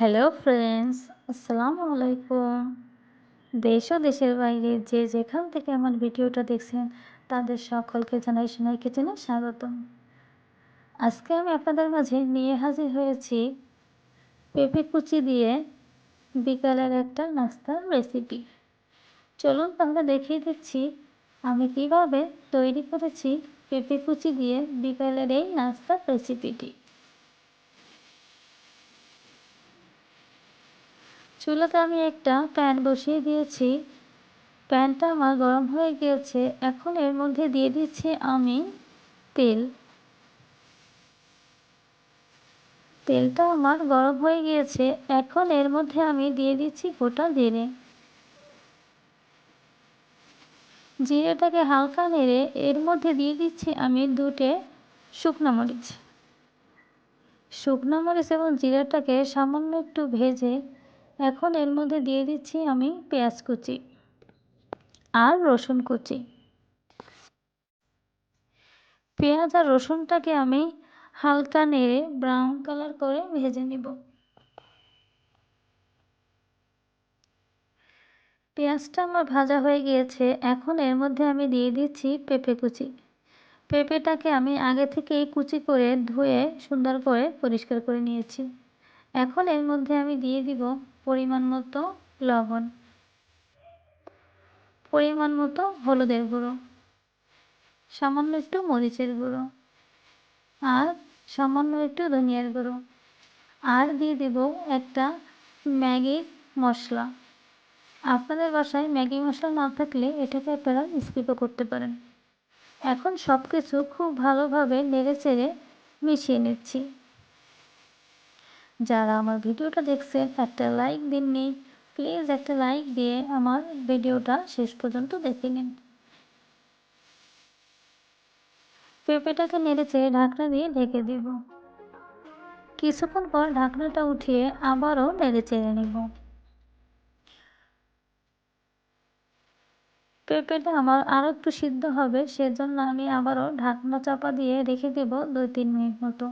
Hello friends আসসালামু আলাইকুম দেশ ও দেশের বাইরে যে যেখান থেকে আমার ভিডিওটা দেখছেন, তাদের সকলকে জানাই সোনার কিচেনে স্বাগতম। আজকে আমি আপনাদের মাঝে নিয়ে হাজির হয়েছি পেঁপে কুচি দিয়ে বিকালের একটা নাস্তার রেসিপি চলুন তাহলে দেখিয়ে দিচ্ছি, আমি কীভাবে তৈরি করেছি পেঁপে কুচি দিয়ে বিকালের এই নাস্তার রেসিপিটি চুলাতে আমি একটা প্যান বসিয়ে দিয়েছি। প্যানটা আমার গরম হয়ে গিয়েছে। এখন এর মধ্যে দিয়ে দিচ্ছি আমি তেল। তেলটা আমার গরম হয়ে গিয়েছে। এখন এর মধ্যে আমি দিয়ে দিচ্ছি গোটা জিরে। জিরেটাকে হালকা নেড়ে এর মধ্যে দিয়ে দিচ্ছি আমি দুটে শুকনো মরিচ। শুকনো মরিচ এবং জিরাটাকে সামান্য একটু ভেজে এখন এর মধ্যে দিয়ে দিচ্ছি আমি পেঁয়াজ কুচি আর রসুন কুচি। পেঁয়াজ আর রসুনটাকে আমি হালকা নেড়ে ব্রাউন কালার করে ভেজে নিব। পেঁয়াজটা আমার ভাজা হয়ে গিয়েছে, এখন এর মধ্যে আমি দিয়ে দিচ্ছি পেঁপে কুচি। পেঁপেটাকে আমি আগে থেকেই কুচি করে ধুয়ে সুন্দর করে পরিষ্কার করে নিয়েছি। এখন এর মধ্যে আমি দিয়ে দিব পরিমাণ মতো লবণ। পরিমাণ মতো হলুদের গুঁড়ো। সামান্য একটু মরিচের গুঁড়ো। আর সামান্য একটু ধনিয়ার গুঁড়ো। আর দিয়ে দেব একটা ম্যাগির মশলা। আপনাদের বাসায় ম্যাগি মশলা না থাকলে এটাকে আপনারা স্কিপও করতে পারেন। এখন সব কিছু খুব ভালোভাবে নেড়ে চেড়ে মিশিয়ে নিচ্ছি। যারা আমার ভিডিওটা দেখছেন, একটা লাইক দিননি প্লিজ একটা লাইক দিয়ে আমার ভিডিওটা শেষ পর্যন্ত দেখে নিন। পেঁপেটাকে নেড়েছে ঢাকনা দিয়ে ঢেকে দিব। কিছুক্ষণ পর ঢাকনাটা উঠিয়ে আবারও নেড়ে চেড়ে নিব। পেঁপেটা আমার আরও একটু সিদ্ধ হবে, সেজন্য আমি আবারও ঢাকনা চাপা দিয়ে রেখে দেব দুই তিন মিনিট মতো।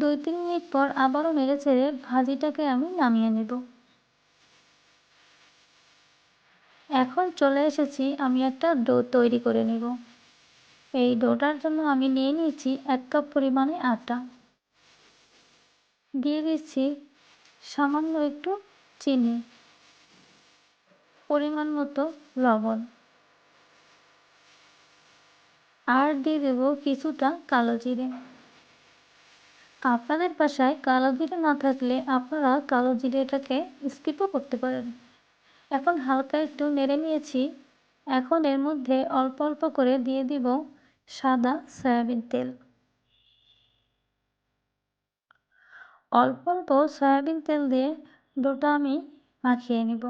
দুই তিন মিনিট পর আবারও নেড়ে চেড়ে ভাজিটাকে আমি নামিয়ে নেব। এখন চলে এসেছি আমি একটা ডো তৈরি করে নেব। এই ডোটার জন্য আমি নিয়ে নিয়েছি এক কাপ পরিমাণে আটা। দিয়ে দিচ্ছি সামান্য একটু চিনি, পরিমাণ মতো লবণ। আর দিয়ে দেব কিছুটা কালো জিরে। আপনাদের বাসায় কালো জিরে না থাকলে আপনারা কালো জিরেটাকে স্কিপও করতে পারেন। এখন হালকা একটু নেড়ে নিয়েছি। এখন এর মধ্যে অল্প অল্প করে দিয়ে দিব সাদা সয়াবিন তেল। অল্প অল্প সয়াবিন তেল দিয়ে ডোটা আমি মাখিয়ে নিব।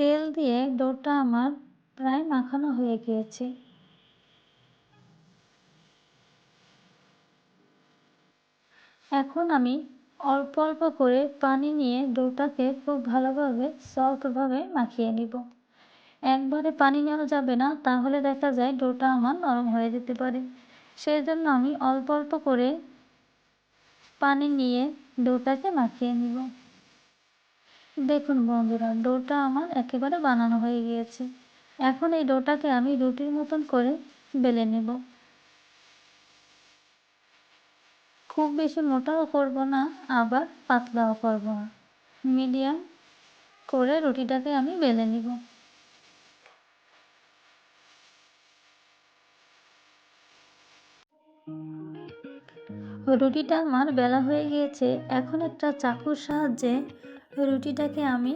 তেল দিয়ে ডোটা আমার প্রায় মাখানো হয়ে গিয়েছে। এখন আমি অল্প অল্প করে পানি নিয়ে ডোটাকে খুব ভালোভাবে, সফটভাবে মাখিয়ে নিব। একবারে পানি নেওয়া যাবে না, তাহলে দেখা যায় ডোটা আমার নরম হয়ে যেতে পারে। সেই জন্য আমি অল্প অল্প করে পানি নিয়ে ডোটাকে মাখিয়ে নিব। দেখুন বন্ধুরা, ডোটা আমার একেবারে বানানো হয়ে গিয়েছে। এখন এই ডোটাকে আমি রুটির মতন করে বেলে নেব। খুব বেশি মোটাও করব না, আবার পাতলাও করব না। মিডিয়াম করে রুটিটাকে আমি বেলে নিব। রুটিটা আমার বেলা হয়ে গিয়েছে। এখন একটা চাকুর সাহায্যে রুটিটাকে আমি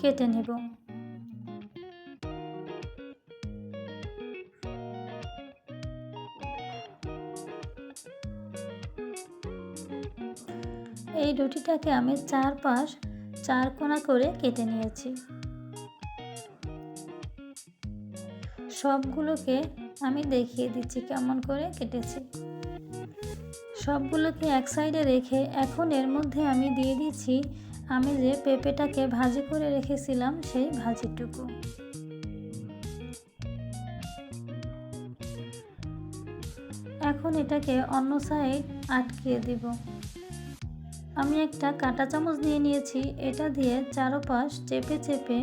কেটে নেব। এই রুটিটাকে আমি চার পাশ চার কোনা করে কেটে নিয়েছি। সবগুলোকে আমি দেখিয়ে দিচ্ছি কেমন করে কেটেছি। সবগুলোকে এক সাইডে রেখে এখন এর মধ্যে আমি দিয়ে দিচ্ছি আমি যে পেঁপেটাকে ভাজি করে রেখেছিলাম সেই ভাজিটুকু। এখন এটাকে অন্য সাইড আটকিয়ে দিব। আমি একটা কাঁটা চামচ দিয়ে নিয়েছি, এটা দিয়ে চারোপাশ চেপে চেপে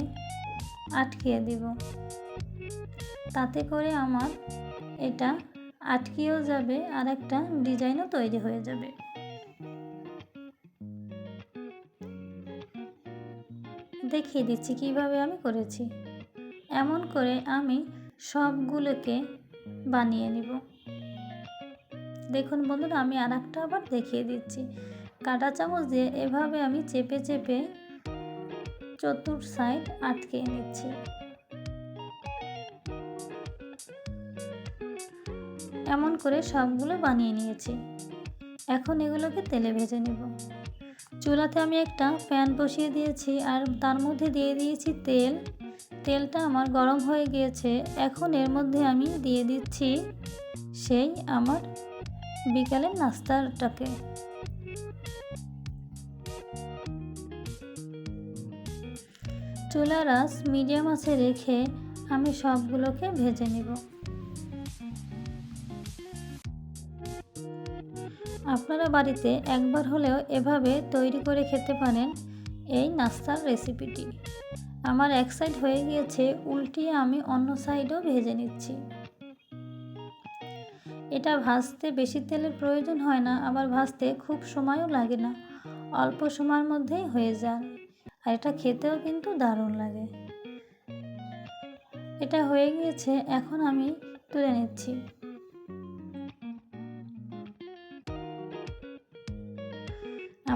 আটকিয়ে দিব। তাতে করে আমার এটা আটকিয়েও যাবে আর একটা ডিজাইনও তৈরি হয়ে যাবে। দেখিয়ে দিচ্ছি কীভাবে আমি করেছি। এমন করে আমি সবগুলোকে বানিয়ে নিব। দেখুন বন্ধুরা, আমি আর একটা আবার দেখিয়ে দিচ্ছি। কাঁটা চামচ দিয়ে এভাবে আমি চেপে চেপে চতুর সাইড আটকে নিচ্ছি। এমন করে সবগুলো বানিয়ে নিয়েছি। এখন এগুলোকে তেলে ভেজে নেব। চুলাতে আমি একটা প্যান বসিয়ে দিয়েছি আর তার মধ্যে দিয়ে দিয়েছি তেল। তেলটা আমার গরম হয়ে গিয়েছে। এখন এর মধ্যে আমি দিয়ে দিচ্ছি সেই আমার বিকালের নাস্তাটাকে। চুলার আঁচ মিডিয়াম আঁচে রেখে আমি সবগুলোকে ভেজে নেব। আপনারা বাড়িতে একবার হলেও এভাবে তৈরি করে খেতে পারেন এই নাস্তার রেসিপিটি। আমার এক সাইড হয়ে গিয়েছে উল্টিয়ে আমি অন্য সাইডও ভেজে নিচ্ছি। এটা ভাজতে বেশি তেলের প্রয়োজন হয় না, আবার ভাজতে খুব সময়ও লাগে না। অল্প সময়ের মধ্যেই হয়ে যায়। আর এটা খেতেও কিন্তু দারুণ লাগে। এটা হয়ে গিয়েছে, এখন আমি তুলে নিচ্ছি।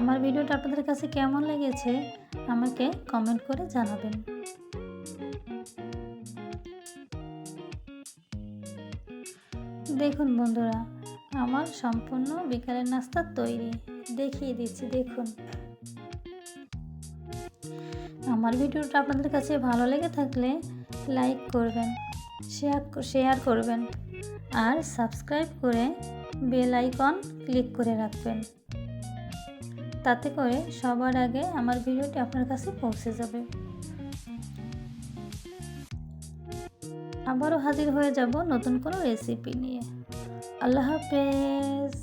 আমার ভিডিওটা আপনাদের কাছে কেমন লেগেছে আমাকে কমেন্ট করে জানাবেন। দেখুন বন্ধুরা, আমার সম্পূর্ণ বিকালের নাস্তা তৈরি। দেখিয়ে দিচ্ছি, দেখুন। আমার ভিডিওটা আপনাদের কাছে ভালো লেগে থাকলে লাইক করবেন শেয়ার শেয়ার করবেন, আর সাবস্ক্রাইব করে বেল আইকন ক্লিক করে রাখবেন। তাতে করে সবার আগে আমার ভিডিওটি আপনার কাছে পৌঁছে যাবে। আবারও হাজির হয়ে যাব নতুন কোনো রেসিপি নিয়ে। আল্লাহ হাফেজ।